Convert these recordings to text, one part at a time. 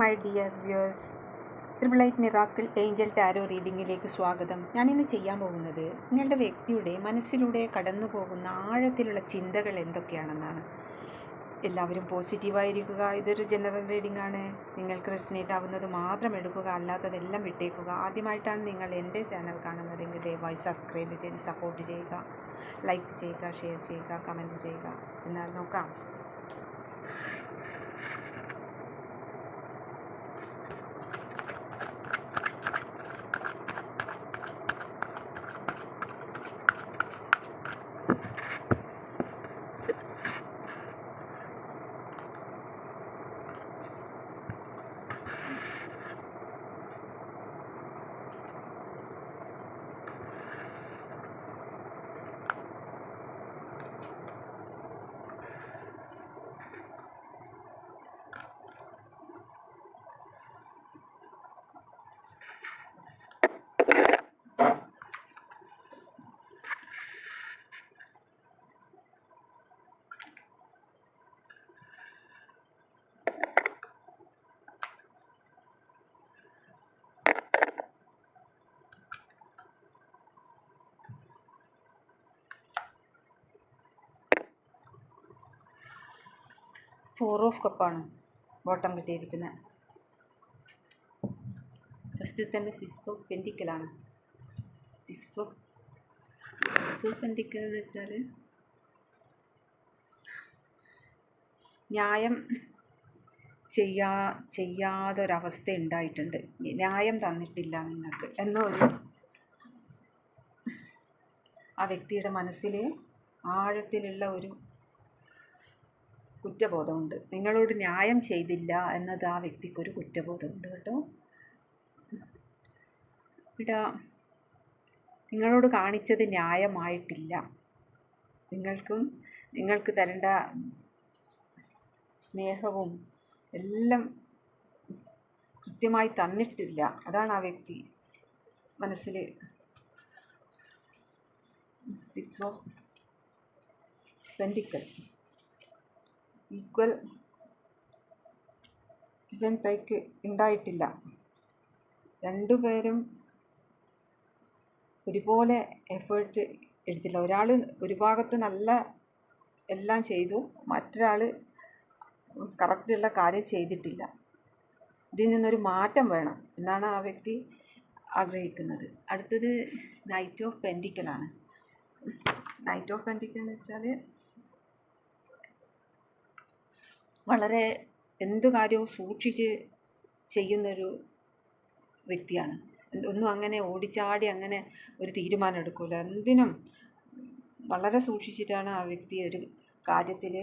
My dear viewers triple eight miracle angel tarot റീഡിങ്ങിലേക്ക് സ്വാഗതം. ഞാനിന്ന് ചെയ്യാൻ പോകുന്നത് നിങ്ങളുടെ വ്യക്തിയുടെ മനസ്സിലൂടെ കടന്നു പോകുന്ന ആഴത്തിലുള്ള ചിന്തകൾ എന്തൊക്കെയാണെന്നാണ്. എല്ലാവരും പോസിറ്റീവായിരിക്കുക ഇതൊരു ജനറൽ റീഡിംഗ് ആണ്. നിങ്ങൾക്ക് റെസിനേറ്റ് ആവുന്നത് മാത്രം എടുക്കുക അല്ലാത്തതെല്ലാം വിട്ടേക്കുക. ആദ്യമായിട്ടാണ് നിങ്ങൾ എന്റെ ചാനൽ കാണുന്നതെങ്കിൽ ദയവായി സബ്സ്ക്രൈബ് ചെയ്ത് സപ്പോർട്ട് ചെയ്യുക ലൈക്ക് ചെയ്യുക ഷെയർ ചെയ്യുക കമന്റ് ചെയ്യുക. എന്നാൽ നോക്കാം. ഫോർ ഓഫ് കപ്പാണ് ബോട്ടം കിട്ടിയിരിക്കുന്നത് ഫസ്റ്റ് തന്നെ six of പെന്റിക്കലാണ് six of six of pentacle എന്ന് വെച്ചാൽ ന്യായം ചെയ്യാ ചെയ്യാതൊരവസ്ഥ ഉണ്ടായിട്ടുണ്ട്. ന്യായം തന്നിട്ടില്ല നിങ്ങൾക്ക്. എന്നൊരു ആ വ്യക്തിയുടെ മനസ്സിൽ ആഴത്തിലുള്ള ഒരു കുറ്റബോധമുണ്ട്. നിങ്ങളോട് ന്യായം ചെയ്തില്ല എന്നത് ആ വ്യക്തിക്കൊരു കുറ്റബോധമുണ്ട് കേട്ടോ. ഇവിടെ നിങ്ങളോട് കാണിച്ചത് ന്യായമായിട്ടില്ല. നിങ്ങൾക്കും നിങ്ങൾക്ക് തരേണ്ട സ്നേഹവും എല്ലാം കൃത്യമായി തന്നിട്ടില്ല. അതാണ് ആ വ്യക്തി മനസ്സിൽ സിക്സ് ഓഫ് ഈക്വൽ ഇവൻ ടൈക്ക് ഉണ്ടായിട്ടില്ല രണ്ടുപേരും ഒരുപോലെ എഫേർട്ട് എടുത്തില്ല. ഒരാൾ ഒരു ഭാഗത്ത് നല്ല എല്ലാം ചെയ്തു മറ്റൊരാൾ കറക്റ്റുള്ള കാര്യം ചെയ്തിട്ടില്ല. ഇതിൽ നിന്നൊരു മാറ്റം വേണം എന്നാണ് ആ വ്യക്തി ആഗ്രഹിക്കുന്നത്. അടുത്തത് നൈറ്റ് ഓഫ് പെന്റിക്കലാണ് നൈറ്റ് ഓഫ് പെൻഡിക്കൽ എന്ന് വെച്ചാൽ വളരെ എന്ത് കാര്യവും സൂക്ഷിച്ച് ചെയ്യുന്നൊരു വ്യക്തിയാണ്. ഒന്നും അങ്ങനെ ഓടിച്ചാടി അങ്ങനെ ഒരു തീരുമാനം എടുക്കില്ല എന്തിനും വളരെ സൂക്ഷിച്ചിട്ടാണ് ആ വ്യക്തി ഒരു കാര്യത്തിൽ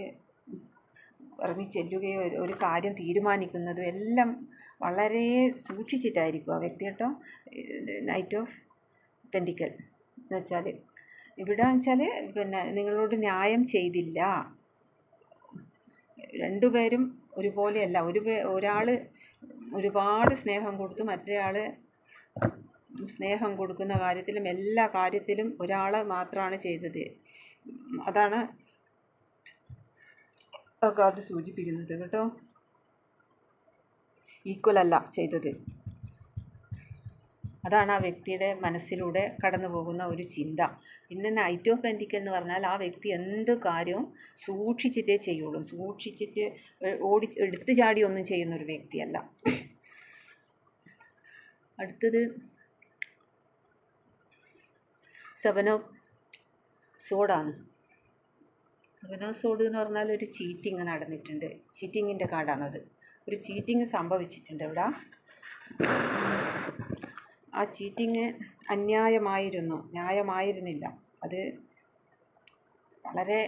ഇറങ്ങി ചെല്ലുകയോ ഒരു കാര്യം തീരുമാനിക്കുന്നതും എല്ലാം വളരെ സൂക്ഷിച്ചിട്ടായിരിക്കും ആ വ്യക്തി കേട്ടോ. നൈറ്റ് ഓഫ് പെൻഡിക്കൽ എന്ന് വെച്ചാൽ ഇവിടെ വെച്ചാൽ പിന്നെ നിങ്ങളോട് ന്യായം ചെയ്തില്ല. രണ്ടുപേരും ഒരുപോലെയല്ല. ഒരു ഒരാൾ ഒരുപാട് സ്നേഹം കൊടുത്തു മറ്റേയാൾ സ്നേഹം കൊടുക്കുന്ന കാര്യത്തിലും എല്ലാ കാര്യത്തിലും ഒരാൾ മാത്രമാണ് ചെയ്തത്. അതാണ് കാർഡ് സൂചിപ്പിക്കുന്നത് കേട്ടോ. ഈക്വൽ അല്ല ചെയ്തത്. അതാണ് ആ വ്യക്തിയുടെ മനസ്സിലൂടെ കടന്നു പോകുന്ന ഒരു ചിന്ത. പിന്നെ നൈറ്റ് ഓഫ് പെന്റിക്കൽ എന്ന് പറഞ്ഞാൽ ആ വ്യക്തി എന്ത് കാര്യവും സൂക്ഷിച്ചിട്ടേ ചെയ്യുള്ളൂ. സൂക്ഷിച്ചിട്ട് ഓടി എടുത്തു ചാടി ഒന്നും ചെയ്യുന്ന ഒരു വ്യക്തിയല്ല. അടുത്തത് സെവൻ ഓഫ് സോഡാണ്. സെവൻ ഓഫ് സോഡ് എന്ന് പറഞ്ഞാൽ ഒരു ചീറ്റിങ് നടന്നിട്ടുണ്ട്. ചീറ്റിങ്ങിന്റെ കാർഡാണത്. ഒരു ചീറ്റിങ് സംഭവിച്ചിട്ടുണ്ട് ഇവിടെ. ആ ചീറ്റിങ് അന്യായമായിരുന്നു. ന്യായമായിരുന്നില്ല. അത് വളരെ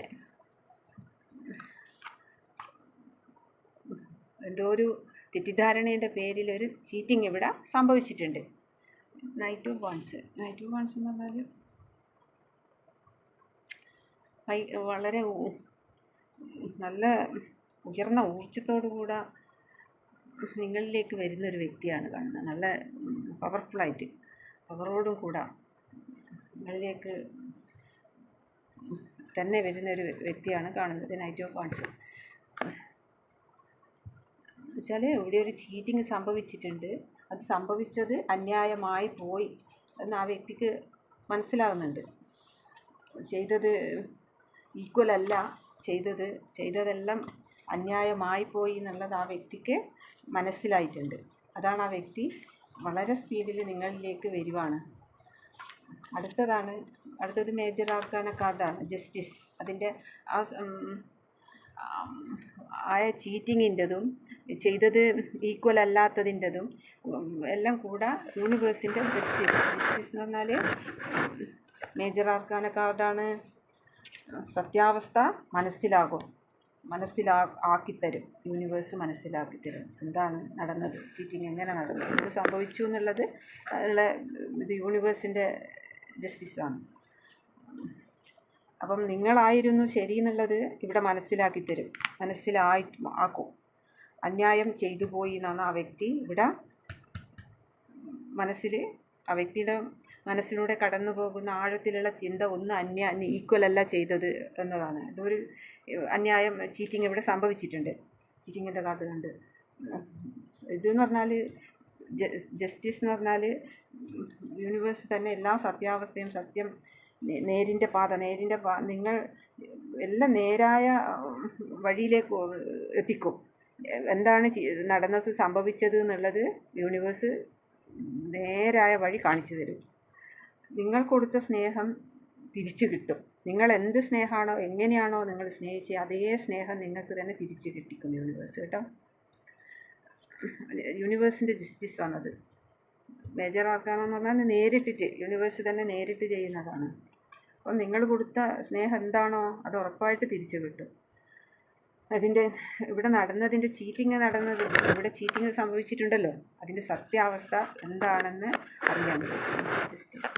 എന്തോ ഒരു തെറ്റിദ്ധാരണയുടെ പേരിൽ ഒരു ചീറ്റിംഗ് ഇവിടെ സംഭവിച്ചിട്ടുണ്ട്. Knight of wands knight of wands എന്ന് പറഞ്ഞാൽ വളരെ നല്ല ഉയർന്ന ഊർജത്തോടു കൂടെ നിങ്ങളിലേക്ക് വരുന്ന ഒരു വ്യക്തിയാണ് കാണുന്നത്. നല്ല പവർഫുള്ളായിട്ട് പവറോടും കൂടെ നിങ്ങളിലേക്ക് തന്നെ വരുന്ന ഒരു വ്യക്തിയാണ് കാണുന്നത്. നൈറ്റ് ഓഫ് വാൺസ് വെച്ചാൽ ഇവിടെ ഒരു ചീറ്റിങ് സംഭവിച്ചിട്ടുണ്ട്. അത് സംഭവിച്ചത് അന്യായമായി പോയി എന്ന് ആ വ്യക്തിക്ക് മനസ്സിലാകുന്നുണ്ട് ചെയ്തത് ഈക്വൽ അല്ല. ചെയ്തത് ചെയ്തതെല്ലാം അന്യായമായി പോയി എന്നുള്ളത് ആ വ്യക്തിക്ക് മനസ്സിലായിട്ടുണ്ട്. അതാണ് ആ വ്യക്തി വളരെ സ്പീഡിൽ നിങ്ങളിലേക്ക് വരുവാണ്. അടുത്തതാണ് അടുത്തത് മേജർ ആർക്കാന കാർഡാണ് ജസ്റ്റിസ്. അതിന്റെ ആ ആയ ചീറ്റിങ്ങിന്റെതും ചെയ്തത് ഈക്വൽ അല്ലാത്തതിന്റെതും എല്ലാം കൂടെ യൂണിവേഴ്സിന്റെ ജസ്റ്റിസ്. ജസ്റ്റിസ് എന്ന് പറഞ്ഞാൽ മേജർ ആർക്കാന കാർഡാണ് സത്യാവസ്ഥ മനസ്സിലാകും. മനസ്സിലാ ആക്കിത്തരും യൂണിവേഴ്സ് മനസ്സിലാക്കി തരും എന്താണ് നടന്നത്? ചീറ്റിങ് എങ്ങനെ നടന്നത് എന്ത് സംഭവിച്ചു എന്നുള്ളത് ഉള്ള ഇത് യൂണിവേഴ്സിന്റെ ജസ്റ്റിസാണ്. അപ്പം നിങ്ങളായിരുന്നു ശരി എന്നുള്ളത് ഇവിടെ മനസ്സിലാക്കി തരും മനസ്സിലായി ആക്കും അന്യായം ചെയ്തു പോയി എന്നാണ് ആ വ്യക്തി ഇവിടെ മനസ്സിൽ ആ വ്യക്തിയുടെ മനസ്സിലൂടെ കടന്നു പോകുന്ന ആഴത്തിലുള്ള ചിന്ത ഒന്ന് അന്യ ഈക്വൽ അല്ല ചെയ്തത് എന്നതാണ്. ഇതൊരു അന്യായം ചീറ്റിംഗ് ഇവിടെ സംഭവിച്ചിട്ടുണ്ട്. ചീറ്റിങ്ങിന്റെ കാർഡ് കണ്ട്. ഇതെന്ന് പറഞ്ഞാൽ ജസ്റ്റിസ് എന്ന് പറഞ്ഞാൽ യൂണിവേഴ്സ് തന്നെ എല്ലാ സത്യാവസ്ഥയും സത്യം നേരിന്റെ പാത നേരിന്റെ പാ നിങ്ങൾ എല്ലാം നേരായ വഴിയിലേക്ക് എത്തിക്കും. എന്താണ് നടന്നത് സംഭവിച്ചത് എന്നുള്ളത് യൂണിവേഴ്സ് നേരായ വഴി കാണിച്ചു തരും. നിങ്ങൾ കൊടുത്ത സ്നേഹം തിരിച്ചു കിട്ടും. നിങ്ങൾ എന്ത് സ്നേഹമാണോ എങ്ങനെയാണോ നിങ്ങൾ സ്നേഹിച്ച് അതേ സ്നേഹം നിങ്ങൾക്ക് തന്നെ തിരിച്ചു കിട്ടിക്കും യൂണിവേഴ്സ് കേട്ടോ. യൂണിവേഴ്സിന്റെ ജസ്റ്റിസാണത് മേജർ ആർക്കാണെന്ന് പറഞ്ഞാൽ നേരിട്ടിട്ട് യൂണിവേഴ്സ് തന്നെ നേരിട്ട് ചെയ്യുന്നതാണ്. അപ്പം നിങ്ങൾ കൊടുത്ത സ്നേഹം എന്താണോ അത് ഉറപ്പായിട്ട് തിരിച്ചു കിട്ടും. അതിന്റെ ഇവിടെ നടന്നതിന്റെ ചീറ്റിങ് നടന്നത് ഇവിടെ ചീറ്റിങ് സംഭവിച്ചിട്ടുണ്ടല്ലോ. അതിന്റെ സത്യാവസ്ഥ എന്താണെന്ന് അറിയാൻ പറ്റും. ജസ്റ്റിസ്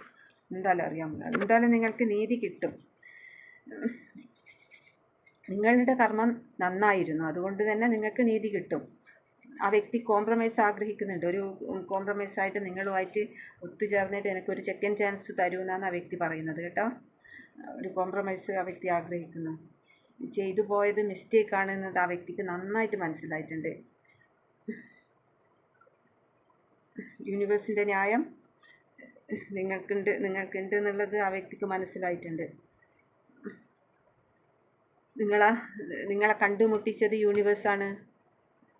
എന്തായാലും പറ്റും എന്തായാലും നിങ്ങൾക്ക് നീതി കിട്ടും. നിങ്ങളുടെ കർമ്മം നന്നായിരുന്നു. അതുകൊണ്ട് തന്നെ നിങ്ങൾക്ക് നീതി കിട്ടും. ആ വ്യക്തി കോംപ്രമൈസ് ആഗ്രഹിക്കുന്നുണ്ട്. ഒരു കോംപ്രമൈസ് ആയിട്ട് നിങ്ങളുമായിട്ട് ഒത്തുചേർന്നിട്ട് എനിക്കൊരു സെക്കൻഡ് ചാൻസ് തരൂ എന്നാണ് ആ വ്യക്തി പറയുന്നത് കേട്ടോ. ഒരു കോംപ്രമൈസ് ആ വ്യക്തി ആഗ്രഹിക്കുന്നു. ചെയ്തു പോയത് മിസ്റ്റേക്ക് ആണെന്നത് ആ വ്യക്തിക്ക് നന്നായിട്ട് മനസ്സിലായിട്ടുണ്ട്. യൂണിവേഴ്സിന്റെ ന്യായം നിങ്ങൾക്കുണ്ട് നിങ്ങൾക്കുണ്ട് എന്നുള്ളത് ആ വ്യക്തിക്ക് മനസ്സിലായിട്ടുണ്ട്. നിങ്ങളെ നിങ്ങളെ കണ്ടുമുട്ടിച്ചത് യൂണിവേഴ്സാണ്.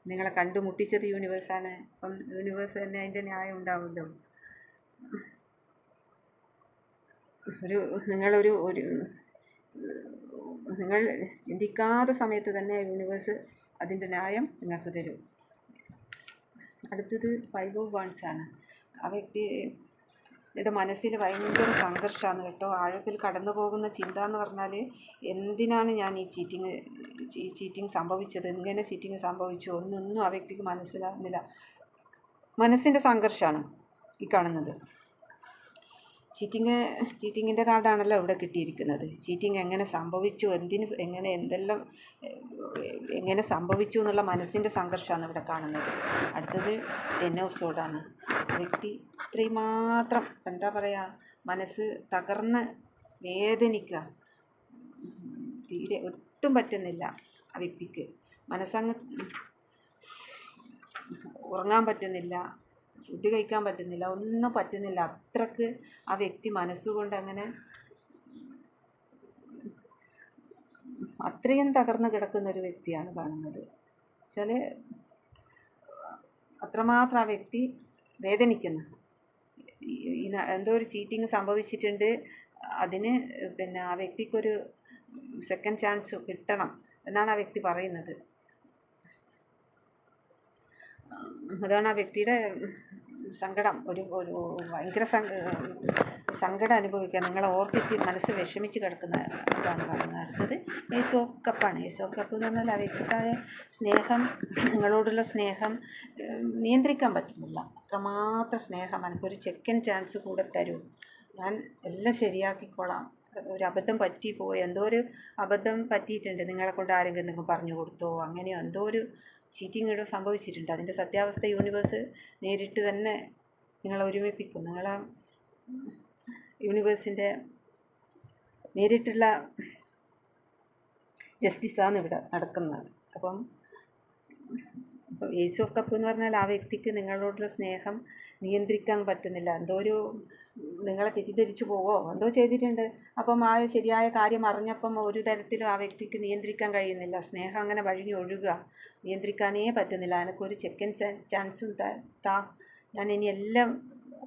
നിങ്ങളെ കണ്ടുമുട്ടിച്ചത് യൂണിവേഴ്സാണ്. അപ്പം യൂണിവേഴ്സ് തന്നെ അതിന്റെ ന്യായം ഉണ്ടാവുമല്ലോ. ഒരു നിങ്ങളൊരു ഒരു നിങ്ങൾ ചിന്തിക്കാത്ത സമയത്ത് തന്നെ യൂണിവേഴ്സ് അതിന്റെ ന്യായം നിങ്ങൾക്ക് തരും. അടുത്തത് ഫൈവ് ഓഫ് വൺസ് ആണ്. ആ വ്യക്തി യുടെ മനസ്സിൽ ഭയങ്കര സംഘർഷമാണ് കേട്ടോ. ആഴത്തിൽ കടന്നു പോകുന്ന ചിന്ത എന്ന് പറഞ്ഞാൽ എന്തിനാണ് ഞാൻ ഈ ചീറ്റിങ് ഈ ചീറ്റിങ് സംഭവിച്ചത്? എങ്ങനെ ചീറ്റിങ് സംഭവിച്ചു. ഒന്നൊന്നും ആ വ്യക്തിക്ക് മനസ്സിലാകുന്നില്ല മനസ്സിന്റെ സംഘർഷമാണ് ഈ കാണുന്നത്. ചീറ്റിങ് ചീറ്റിങ്ങിന്റെ കാർഡാണല്ലോ ഇവിടെ കിട്ടിയിരിക്കുന്നത്. ചീറ്റിങ് എങ്ങനെ സംഭവിച്ചു? എന്തിന് എങ്ങനെ എന്തെല്ലാം എങ്ങനെ സംഭവിച്ചു എന്നുള്ള മനസ്സിന്റെ സംഘർഷമാണ് ഇവിടെ കാണുന്നത്. അടുത്തത് ടെൻ ഓഫ് വ്യക്തി ഇത്രയും മാത്രം എന്താ പറയുക മനസ്സ് തകർന്ന് വേദനിക്കുക. തീരെ ഒട്ടും പറ്റുന്നില്ല ആ വ്യക്തിക്ക്. മനസ്സങ്ങ് ഉറങ്ങാൻ പറ്റുന്നില്ല. ഫുഡ് കഴിക്കാൻ പറ്റുന്നില്ല ഒന്നും പറ്റുന്നില്ല. അത്രയ്ക്ക് ആ വ്യക്തി മനസ്സുകൊണ്ട് അങ്ങനെ അത്രയും തകർന്നു കിടക്കുന്ന ഒരു വ്യക്തിയാണ് കാണുന്നത്. ചില അത്രമാത്രം ആ വ്യക്തി വേദനിക്കുന്നു. എന്തോ ഒരു ചീറ്റിങ് സംഭവിച്ചിട്ടുണ്ട് അതിന് പിന്നെ ആ വ്യക്തിക്കൊരു സെക്കൻഡ് ചാൻസ് കിട്ടണം എന്നാണ് ആ വ്യക്തി പറയുന്നത്. അതാണ് ആ വ്യക്തിയുടെ സങ്കടം. ഒരു ഒരു ഭയങ്കര സങ്ക സങ്കടം അനുഭവിക്കുക. നിങ്ങളെ ഓർത്തിട്ട് മനസ്സ് വിഷമിച്ച് കിടക്കുന്ന ഇതാണ് കാണുന്നത് അടുത്തത് ഏസ് കപ്പാണ്. ഏസ് കപ്പ് എന്ന് പറഞ്ഞാൽ ആ വ്യക്തിക്കായ സ്നേഹം നിങ്ങളോടുള്ള സ്നേഹം നിയന്ത്രിക്കാൻ പറ്റുന്നില്ല. അത്രമാത്രം സ്നേഹം. എനിക്കൊരു ചെക്കൻ ചാൻസ് കൂടെ തരൂ. ഞാൻ എല്ലാം ശരിയാക്കിക്കോളാം. ഒരു അബദ്ധം പറ്റിപ്പോയി. എന്തോ ഒരു അബദ്ധം പറ്റിയിട്ടുണ്ട്. നിങ്ങളെ കൊണ്ട് ആരെങ്കിലും നിങ്ങൾ പറഞ്ഞു കൊടുത്തോ? അങ്ങനെയോ? എന്തോ ഒരു ഇവിടെ സംഭവിച്ചിട്ടുണ്ട്. അതിന്റെ സത്യാവസ്ഥ യൂണിവേഴ്സ് നേരിട്ട് തന്നെ നിങ്ങളെ ഒരുമിപ്പിക്കും. നിങ്ങളെ യൂണിവേഴ്സിന്റെ നേരിട്ടുള്ള ജസ്റ്റിസാണ് ഇവിടെ നടക്കുന്നത്. അപ്പം അപ്പോൾ യേശു കപ്പ് എന്ന് പറഞ്ഞാൽ ആ വ്യക്തിക്ക് നിങ്ങളോടുള്ള സ്നേഹം നിയന്ത്രിക്കാൻ പറ്റുന്നില്ല. എന്തോ ഒരു നിങ്ങളെ തെറ്റിദ്ധരിച്ചു പോവോ? എന്തോ ചെയ്തിട്ടുണ്ട്. അപ്പം ആ ശരിയായ കാര്യം അറിഞ്ഞപ്പം ഒരു തരത്തിലും ആ വ്യക്തിക്ക് നിയന്ത്രിക്കാൻ കഴിയുന്നില്ല. സ്നേഹം അങ്ങനെ വഴിഞ്ഞു ഒഴുകുക നിയന്ത്രിക്കാനേ പറ്റുന്നില്ല. എനിക്കൊരു സെക്കൻഡ് ചാൻസും താ ഞാൻ ഇനി എല്ലാം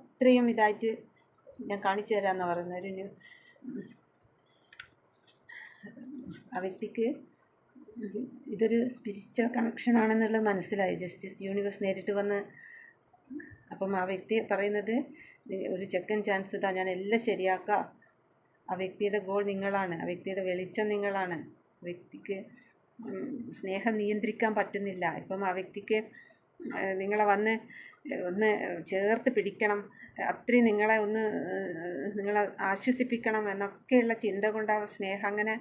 അത്രയും ഇതായിട്ട് ഞാൻ കാണിച്ചു തരാമെന്ന് പറയുന്നത്. ആ വ്യക്തിക്ക് ഇതൊരു സ്പിരിച്വൽ കണക്ഷൻ ആണെന്നുള്ളത് മനസ്സിലായി. ജസ്റ്റിസ് യൂണിവേഴ്സ് നേരിട്ട് വന്ന് അപ്പം ആ വ്യക്തി പറയുന്നത് "നി- ഒരു ചെക്കൻ ചാൻസ് ഇതാ ഞാൻ എല്ലാം ശരിയാക്കാം. ആ വ്യക്തിയുടെ ഗോൾ നിങ്ങളാണ്. ആ വ്യക്തിയുടെ വെളിച്ചം നിങ്ങളാണ്. വ്യക്തിക്ക് സ്നേഹം നിയന്ത്രിക്കാൻ പറ്റുന്നില്ല. ഇപ്പം ആ വ്യക്തിക്ക് നിങ്ങളെ വന്ന് ഒന്ന് ചേർത്ത് പിടിക്കണം. അത്രയും നിങ്ങളെ ഒന്ന് നിങ്ങളെ ആശ്വസിപ്പിക്കണം എന്നൊക്കെയുള്ള ചിന്ത കൊണ്ട് ആ സ്നേഹം അങ്ങനെ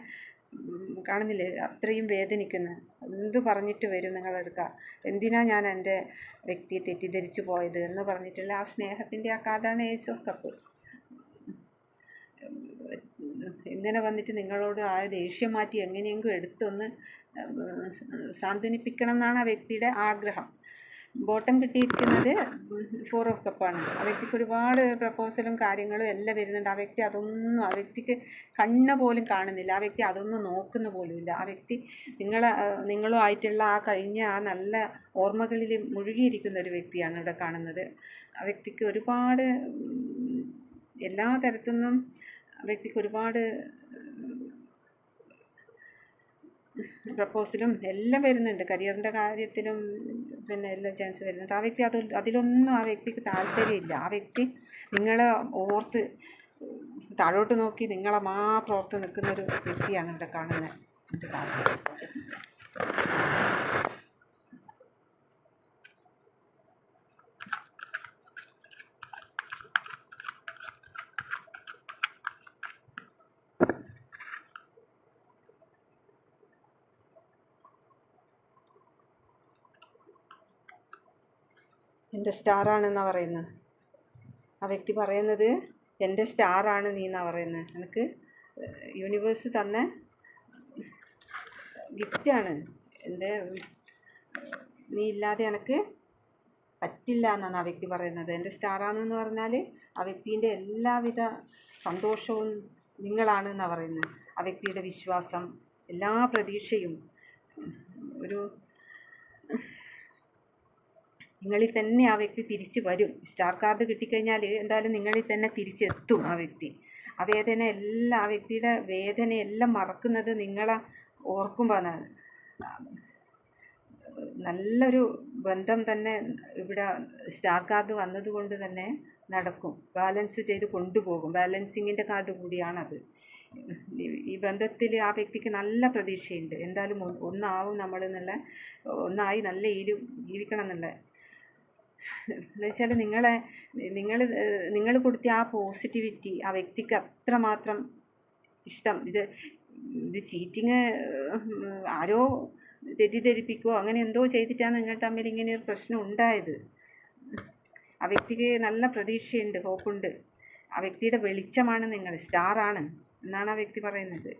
കാണുന്നില്ലേ? അത്രയും വേദനിക്കുന്നു. എന്ത് പറഞ്ഞിട്ട് വരും നിങ്ങളെടുക്കുക എന്തിനാ ഞാൻ എന്റെ വ്യക്തിയെ തെറ്റിദ്ധരിച്ചു പോയത് എന്ന് പറഞ്ഞിട്ടുള്ള ആ സ്നേഹത്തിന്റെ ആ കാർഡാണ് ഏസ് ഓഫ് കപ്പ് ഇങ്ങനെ വന്നിട്ട് നിങ്ങളോട് ആ ദേഷ്യം മാറ്റി എങ്ങനെയെങ്കിലും എടുത്തൊന്ന് സാന്ത്വനിപ്പിക്കണം എന്നാണ് ആ വ്യക്തിയുടെ ആഗ്രഹം. ബോട്ടം കിട്ടിയിരിക്കുന്നത് ഫോർ ഓഫ് കപ്പാണ് ആ വ്യക്തിക്ക് ഒരുപാട് പ്രപ്പോസലും കാര്യങ്ങളും എല്ലാം വരുന്നുണ്ട്. ആ വ്യക്തി അതൊന്നും ആ വ്യക്തിക്ക് കണ്ണ് പോലും കാണുന്നില്ല. ആ വ്യക്തി അതൊന്നും നോക്കുന്ന പോലുമില്ല ആ വ്യക്തി നിങ്ങൾ നിങ്ങളും ആയിട്ടുള്ള ആ കഴിഞ്ഞ ആ നല്ല ഓർമ്മകളിൽ മുഴുകിയിരിക്കുന്ന ഒരു വ്യക്തിയാണ് ഇവിടെ കാണുന്നത്. ആ വ്യക്തിക്ക് ഒരുപാട് എല്ലാ തരത്തിൽ നിന്നും ആ വ്യക്തിക്ക് ഒരുപാട് പ്രപ്പോസലും എല്ലാം വരുന്നുണ്ട്. കരിയറിന്റെ കാര്യത്തിലും പിന്നെ എല്ലാം ചാൻസ് വരുന്നുണ്ട്. ആ വ്യക്തി അത് അതിലൊന്നും ആ വ്യക്തിക്ക് താല്പര്യമില്ല. ആ വ്യക്തി നിങ്ങളെ ഓർത്ത് താഴോട്ട് നോക്കി നിങ്ങളെ മാത്രം ഓർത്ത് നിൽക്കുന്നൊരു വ്യക്തിയാണ് ഇവിടെ കാണുന്നത് കാണുന്നത്. എന്റെ സ്റ്റാറാണെന്നാണ് പറയുന്നത്. ആ വ്യക്തി പറയുന്നത് എന്റെ സ്റ്റാറാണ് നീ എന്നാണ് പറയുന്നത്. എനിക്ക് യൂണിവേഴ്സ് തന്ന ഗിഫ്റ്റാണ്. എന്റെ നീ ഇല്ലാതെ എനിക്ക് പറ്റില്ല എന്നാണ് ആ വ്യക്തി പറയുന്നത്. എന്റെ സ്റ്റാറാണെന്ന് പറഞ്ഞാൽ ആ വ്യക്തിന്റെ എല്ലാവിധ സന്തോഷവും നിങ്ങളാണ് എന്നാണ് പറയുന്നത്. ആ വ്യക്തിയുടെ വിശ്വാസം എല്ലാ പ്രതീക്ഷയും ഒരു നിങ്ങളിൽ തന്നെ ആ വ്യക്തി തിരിച്ചു വരും. സ്റ്റാർ കാർഡ് കിട്ടിക്കഴിഞ്ഞാൽ എന്തായാലും നിങ്ങളിൽ തന്നെ തിരിച്ചെത്തും ആ വ്യക്തി. ആ വേദന എല്ലാം ആ വ്യക്തിയുടെ വേദനയെല്ലാം മറക്കുന്നത് നിങ്ങളെ ഓർക്കുമ്പോഴാണ് നല്ലൊരു ബന്ധം തന്നെ ഇവിടെ സ്റ്റാർ കാർഡ് വന്നതുകൊണ്ട് തന്നെ നടക്കും. ബാലൻസ് ചെയ്ത് കൊണ്ടുപോകും. ബാലൻസിങ്ങിന്റെ കാർഡ് കൂടിയാണത് ഈ- ബന്ധത്തിൽ ആ വ്യക്തിക്ക് നല്ല പ്രതീക്ഷയുണ്ട്. എന്തായാലും ഒന്നാവും നമ്മൾ എന്നുള്ള ഒന്നായി നല്ല ഇതിൽ ജീവിക്കണം എന്നുള്ള എന്ന് വെച്ചാൽ നിങ്ങളെ നിങ്ങൾ നിങ്ങൾ കൊടുത്ത ആ പോസിറ്റിവിറ്റി ആ വ്യക്തിക്ക് അത്രമാത്രം ഇഷ്ടം. ഇത് ഇത് ചീറ്റിങ് ആരോ തെറ്റിദ്ധരിപ്പിക്കുകയോ അങ്ങനെ എന്തോ ചെയ്തിട്ടാണ് നിങ്ങൾ തമ്മിൽ ഇങ്ങനെ ഒരു പ്രശ്നം ഉണ്ടായത്. ആ വ്യക്തിക്ക് നല്ല പ്രതീക്ഷയുണ്ട് ഹോപ്പുണ്ട് ആ വ്യക്തിയുടെ വെളിച്ചമാണ് നിങ്ങൾ സ്റ്റാറാണ് എന്നാണ് ആ വ്യക്തി പറയുന്നത്.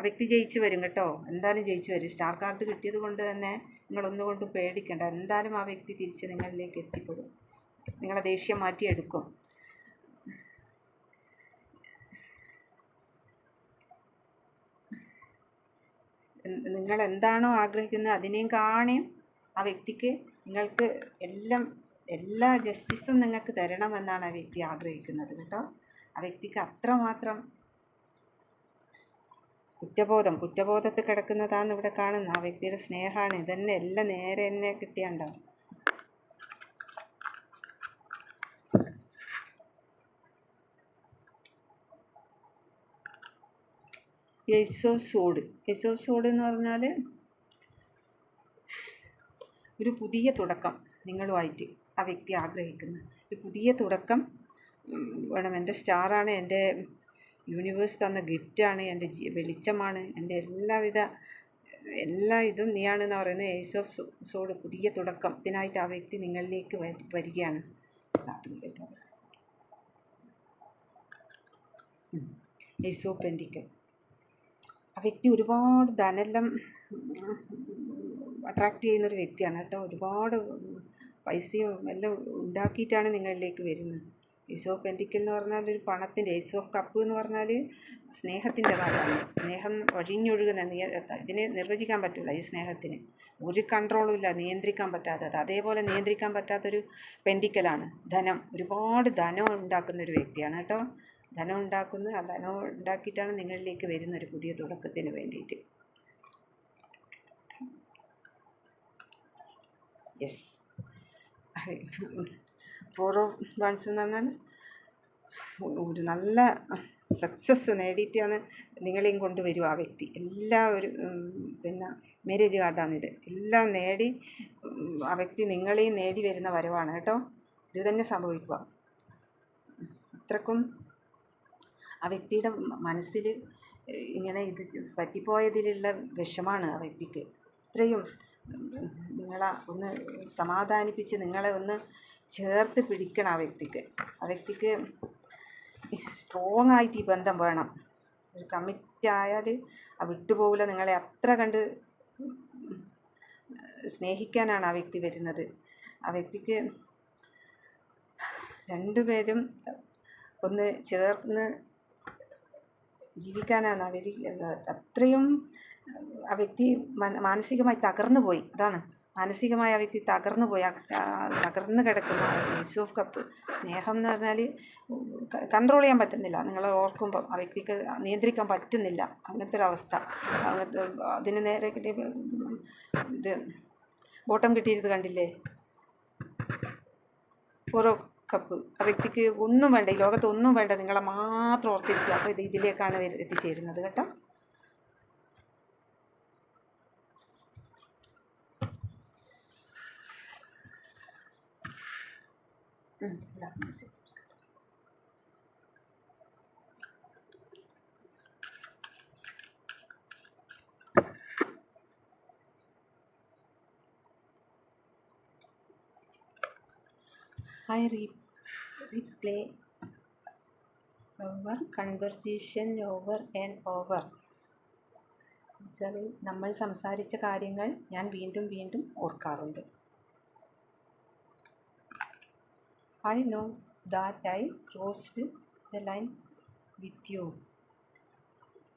ആ വ്യക്തി ജയിച്ചു വരും കേട്ടോ. എന്തായാലും ജയിച്ചു വരും. സ്റ്റാർ കാർഡ് കിട്ടിയത് കൊണ്ട് തന്നെ നിങ്ങളൊന്നുകൊണ്ടും പേടിക്കേണ്ട. എന്തായാലും ആ വ്യക്തി തിരിച്ച് നിങ്ങളിലേക്ക് എത്തിപ്പെടും. നിങ്ങളെ ദേഷ്യം മാറ്റിയെടുക്കും. നിങ്ങൾ എന്താണോ ആഗ്രഹിക്കുന്നത് അതിനെയും കാണിയും ആ വ്യക്തിക്ക് നിങ്ങൾക്ക് എല്ലാം എല്ലാ ജസ്റ്റിസും നിങ്ങൾക്ക് തരണമെന്നാണ് ആ വ്യക്തി ആഗ്രഹിക്കുന്നത് കേട്ടോ. ആ വ്യക്തിക്ക് അത്രമാത്രം കുറ്റബോധം കുറ്റബോധത്തിൽ കിടക്കുന്നതാണ് ഇവിടെ കാണുന്നത്. ആ വ്യക്തിയുടെ സ്നേഹമാണ് ഇതന്നെ. എല്ലാം നേരെ തന്നെ കിട്ടിയുണ്ടാവും യേശോ സോഡ്. യേശോ സോഡ് എന്ന് പറഞ്ഞാൽ ഒരു പുതിയ തുടക്കം നിങ്ങളുമായിട്ട് ആ വ്യക്തി ആഗ്രഹിക്കുന്നു ഒരു പുതിയ തുടക്കം വേണം. എന്റെ സ്റ്റാറാണ് എന്റെ യൂണിവേഴ്സ് തന്ന ഗിഫ്റ്റാണ് എന്റെ വെളിച്ചമാണ് എന്റെ എല്ലാവിധ എല്ലാ ഇതും നീയാണെന്ന് പറയുന്നത്. ഏസ് ഓഫ് സോഡ് പുതിയ തുടക്കം. ഇതിനായിട്ട് ആ വ്യക്തി നിങ്ങളിലേക്ക് വരി- വരികയാണ്. ഏസ് ഓഫ് പെൻഡിക്കൽ ആ വ്യക്തി ഒരുപാട് ധനെല്ലാം അട്രാക്റ്റ് ചെയ്യുന്നൊരു വ്യക്തിയാണ് കേട്ടോ. ഒരുപാട് പൈസയും എല്ലാം ഉണ്ടാക്കിയിട്ടാണ് നിങ്ങളിലേക്ക് വരുന്നത്. ഏസ് ഓഫ് പെന്റിക്കൽ എന്ന് പറഞ്ഞാൽ ഒരു പണത്തിന്റെ ഈസ് ഓഫ് കപ്പ് എന്ന് പറഞ്ഞാൽ സ്നേഹത്തിന്റെ കാലമാണ് സ്നേഹം ഒഴിഞ്ഞൊഴുകുന്ന നിയ ഇതിനെ നിർവചിക്കാൻ പറ്റില്ല ഈ സ്നേഹത്തിന്. ഒരു കൺട്രോളും ഇല്ല നിയന്ത്രിക്കാൻ പറ്റാത്തത്. അതേപോലെ നിയന്ത്രിക്കാൻ പറ്റാത്തൊരു പെന്റിക്കലാണ് ധനം ഒരുപാട് ധനം ഉണ്ടാക്കുന്ന ഒരു വ്യക്തിയാണ് കേട്ടോ. ധനം ഉണ്ടാക്കുന്ന ആ ധനം ഉണ്ടാക്കിയിട്ടാണ് നിങ്ങളിലേക്ക് വരുന്ന ഒരു പുതിയ തുടക്കത്തിന് വേണ്ടിയിട്ട്. യെസ് ഓഫ് വൺസ് എന്ന് പറഞ്ഞാൽ ഒരു നല്ല സക്സസ് നേടിയിട്ടാണ് നിങ്ങളെയും കൊണ്ടുവരും ആ വ്യക്തി. ഒരു പിന്നെ മാരേജ് കാർഡാണിത് എല്ലാം നേടി ആ വ്യക്തി നിങ്ങളെയും നേടി വരുന്ന വരവാണ് കേട്ടോ. ഇത് തന്നെ സംഭവിക്കുക. അത്രക്കും ആ വ്യക്തിയുടെ മനസ്സിൽ ഇങ്ങനെ ഇത് പറ്റിപ്പോയതിലുള്ള വിഷമാണ് ആ വ്യക്തിക്ക്. ഇത്രയും നിങ്ങളെ ഒന്ന് സമാധാനിപ്പിച്ച് നിങ്ങളെ ഒന്ന് ചേർത്ത് പിടിക്കണം ആ വ്യക്തിക്ക്. ആ വ്യക്തിക്ക് സ്ട്രോങ് ആയിട്ട് ഈ ബന്ധം വേണം. ഒരു കമ്മിറ്റ് ആയാൽ ആ വിട്ടുപോകില്ല നിങ്ങളെ അത്ര കണ്ട് സ്നേഹിക്കാനാണ് ആ വ്യക്തി വരുന്നത്. ആ വ്യക്തിക്ക് രണ്ടുപേരും ഒന്ന് ചേർന്ന് ജീവിക്കാനാണ് അവർ അത്രയും ആ വ്യക്തി മാനസികമായി തകർന്നു പോയി. അതാണ് മാനസികമായി ആ വ്യക്തി തകർന്നു പോയി. തകർന്നു കിടക്കുന്ന ഓഫ് കപ്പ് സ്നേഹം എന്ന് പറഞ്ഞാൽ കൺട്രോൾ ചെയ്യാൻ പറ്റുന്നില്ല. നിങ്ങൾ ഓർക്കുമ്പോൾ ആ വ്യക്തിക്ക് നിയന്ത്രിക്കാൻ പറ്റുന്നില്ല. അങ്ങനത്തെ ഒരു അവസ്ഥ. അങ്ങനത്തെ അതിന് നേരെ കിട്ടിയ ഇത് ബോട്ടം കിട്ടിയിരുന്നത് കണ്ടില്ലേ? ഓരോ കപ്പ് ആ വ്യക്തിക്ക് ഒന്നും വേണ്ട ഈ ലോകത്ത് ഒന്നും വേണ്ട നിങ്ങളെ മാത്രം ഓർത്തിരിക്കുക. അപ്പോൾ ഇത് ഇതിലേക്കാണ് എത്തിച്ചേരുന്നത് കേട്ടോ. I re replay over conversation over and over വെച്ചാൽ നമ്മൾ സംസാരിച്ച കാര്യങ്ങൾ ഞാൻ വീണ്ടും വീണ്ടും ഓർക്കാറുണ്ട്. I know that I crossed the line with you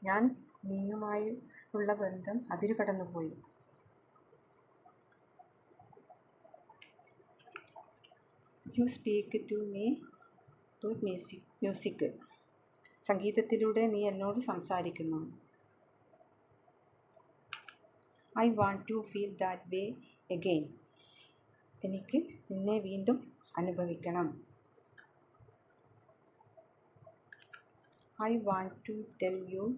ഞാൻ നീയുമായി ഉള്ള ബന്ധം അതിര് കടന്നുപോയി you speak to me to music music സംഗീതത്തിലൂടെ നീ എന്നോട് സംസാരിക്കുന്നു. I want to feel that way again എനിക്ക് നിന്നെ വീണ്ടും അനുഭവിക്കണം. I want to tell you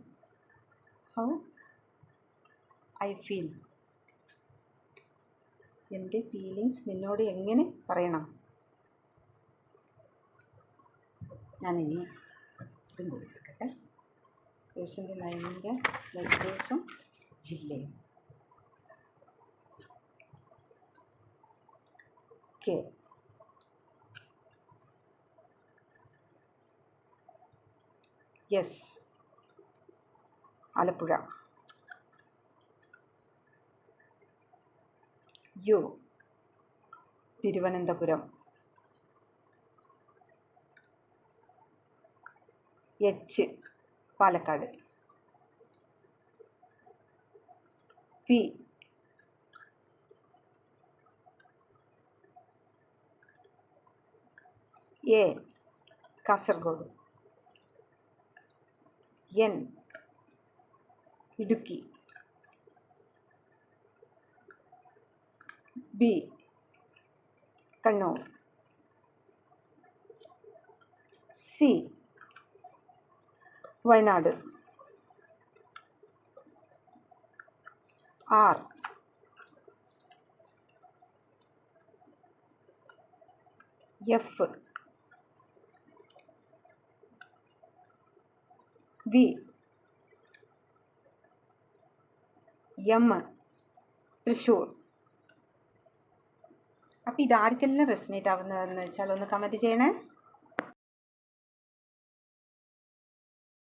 how I feel എന്റെ ഫീലിങ്സ് നിന്നോട് എങ്ങനെ പറയണം? ഞാനിനി ഇതും കൂടി എടുക്കട്ടെ. പേഴ്സിന്റെ ലൈനിന്റെ ജില്ലയും. K yes Alappuzha. U. Thiruvananthapuram. H. Palakkad. P. A. Kasaragod. N. Idukki. B. Kannur. C. Wayanad. R. F. V. M. Thrissur അപ്പോൾ ഇതാർക്കെല്ലാം റെസിനേറ്റ് ആവുന്നതെന്ന് വെച്ചാൽ ഒന്ന് കമന്റ് ചെയ്യണേ.